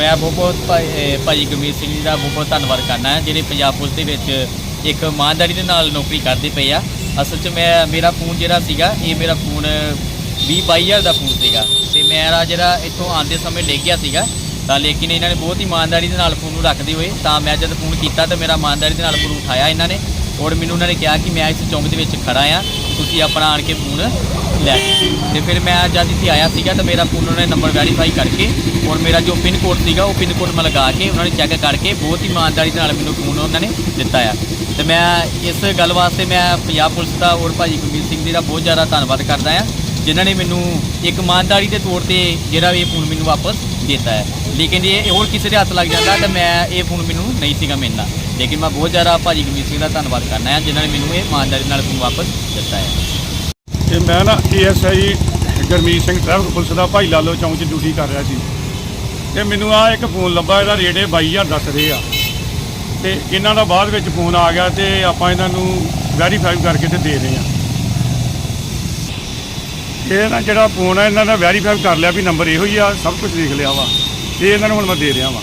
ਮੈਂ ਬਹੁਤ ਬਹੁਤ ਭਾਈ- ਇਹ ਭਾਜੀ ਗੁਰਮੀਤ ਸਿੰਘ ਜੀ ਦਾ ਬਹੁਤ ਬਹੁਤ ਧੰਨਵਾਦ ਕਰਨਾ ਹੈ, ਜਿਹੜੇ ਪੰਜਾਬ ਪੁਲਿਸ ਦੇ ਵਿੱਚ ਇੱਕ ਇਮਾਨਦਾਰੀ ਦੇ ਨਾਲ ਨੌਕਰੀ ਕਰਦੇ ਪਏ ਆ। ਅਸਲ 'ਚ ਮੈਂ, ਮੇਰਾ ਫੋਨ ਜਿਹੜਾ ਸੀਗਾ, ਇਹ ਮੇਰਾ ਫੋਨ 20 22000 ਦਾ ਫੋਨ ਸੀਗਾ। ਤੇ ਮੇਰਾ ਜਿਹੜਾ ਇੱਥੋਂ ਆਉਂਦੇ ਸਮੇਂ ਡਿੱਗ ਗਿਆ ਸੀਗਾ, ਤਾਂ ਲੇਕਿਨ ਇਹਨਾਂ ਨੇ ਬਹੁਤ ਇਮਾਨਦਾਰੀ ਦੇ ਨਾਲ ਫੋਨ ਨੂੰ ਰੱਖਦੇ ਹੋਏ, ਤਾਂ ਮੈਂ ਜਦ ਫੋਨ ਕੀਤਾ ਤਾਂ ਮੇਰਾ ਇਮਾਨਦਾਰੀ ਦੇ ਨਾਲ ਫੋਨ ਉਠਾਇਆ ਇਹਨਾਂ ਨੇ। ਔਰ ਮੈਨੂੰ ਉਹਨਾਂ ਨੇ ਕਿਹਾ ਕਿ ਮੈਂ ਇਸ ਚੌਂਕ ਦੇ ਵਿੱਚ ਖੜਾ ਆ, ਤੁਸੀਂ ਆਪਣਾ ਆਣ ਕੇ ਫੋਨ ਲੈ। ਜਾਓ। ਤੇ ਫਿਰ ਮੈਂ ਜਦ ਇੱਥੇ ਆਇਆ ਸੀਗਾ ਤਾਂ ਮੇਰਾ ਫੋਨ ਉਹਨਾਂ ਨੇ ਨੰਬਰ ਵੈਰੀਫਾਈ ਕਰਕੇ ਔਰ ਮੇਰਾ ਜੋ ਪਿਨ ਕੋਡ ਸੀਗਾ ਉਹ ਪਿਨ ਕੋਡ ਮੈਂ ਲਗਾ ਕੇ ਉਹਨਾਂ ਨੇ ਚੈੱਕ ਕਰਕੇ ਬਹੁਤ ਹੀ ਇਮਾਨਦਾਰੀ ਨਾਲ ਮੈਨੂੰ ਫੋਨ ਉਹਨਾਂ ਨੇ ਦਿੱਤਾ ਆ। ਤੇ ਮੈਂ ਇਸ ਗੱਲ ਵਾਸਤੇ ਮੈਂ ਪੰਜਾਬ ਪੁਲਿਸ ਦਾ ਔਰ ਭਾਜੀ ਗੁਰਮੀਤ ਸਿੰਘ ਜੀ ਦਾ ਬਹੁਤ ਜ਼ਿਆਦਾ ਧੰਨਵਾਦ ਕਰਦਾ ਆ, ਜਿਨ੍ਹਾਂ ਨੇ ਮੈਨੂੰ ਇੱਕ ਇਮਾਨਦਾਰੀ ਦੇ ਤੌਰ ਤੇ ਜਿਹੜਾ ਵੀ ਇਹ ਫੋਨ ਮੈਨੂੰ ਵਾਪਸ ਦਿੱਤਾ ਹੈ ਲੇਕਿਨ ਜੇ ਇਹ ਹੋਰ ਕਿਸੇ ਦੇ ਹੱਥ ਲੱਗ ਜਾਂਦਾ ਤਾਂ ਮੈਂ ਇਹ ਫੋਨ ਮੈਨੂੰ ਨਹੀਂ ਸੀਗਾ ਮਿਲਣਾ। ਲੇਕਿਨ ਮੈਂ ਬਹੁਤ ਜ਼ਿਆਦਾ ਭਾਜੀ ਗੁਰਮੀਤ ਸਿੰਘ ਦਾ ਧੰਨਵਾਦ ਕਰਨਾ ਹੈ ਜਿਨ੍ਹਾਂ ਨੇ ਮੈਨੂੰ ਇਹ ਇਮਾਨਦਾਰੀ ਨਾਲ ਫੋਨ ਵਾਪਸ ਦਿੱਤਾ ਹੈ ਤੇ ਮੈਂ ਨਾ ASI Gurmeet Singh traffic police ਦਾ ਭਾਈ ਲਾਲੋ ਚੌਂਕ 'ਚ ਡਿਊਟੀ ਕਰ ਰਿਹਾ ਸੀ। ਤੇ ਮੈਨੂੰ ਆ ਇੱਕ ਫੋਨ ਲੱਭਾ, ਇਹਦਾ ਰੇਟ ਇਹ 22000 ਦੱਸ ਰਹੇ ਆ। ਤੇ ਇਹਨਾਂ ਦਾ ਬਾਅਦ ਵਿੱਚ ਫੋਨ ਆ ਗਿਆ ਤੇ ਆਪਾਂ ਇਹਨਾਂ ਨੂੰ ਵੈਰੀਫਾਈ ਕਰਕੇ ਤੇ ਦੇ ਰਹੇ ਆ। ਇਹ ਨਾ ਜਿਹੜਾ ਫੋਨ ਆ, ਇਹਨਾਂ ਦਾ ਵੈਰੀਫਾਈ ਕਰ ਲਿਆ ਵੀ ਨੰਬਰ ਇਹੋ ਹੀ ਆ, ਸਭ ਕੁਝ ਦੇਖ ਲਿਆ ਵਾ। ਇਹ ਇਹਨਾਂ ਨੂੰ ਹੁਣ ਮੈਂ ਦੇ ਰਿਹਾ ਵਾ।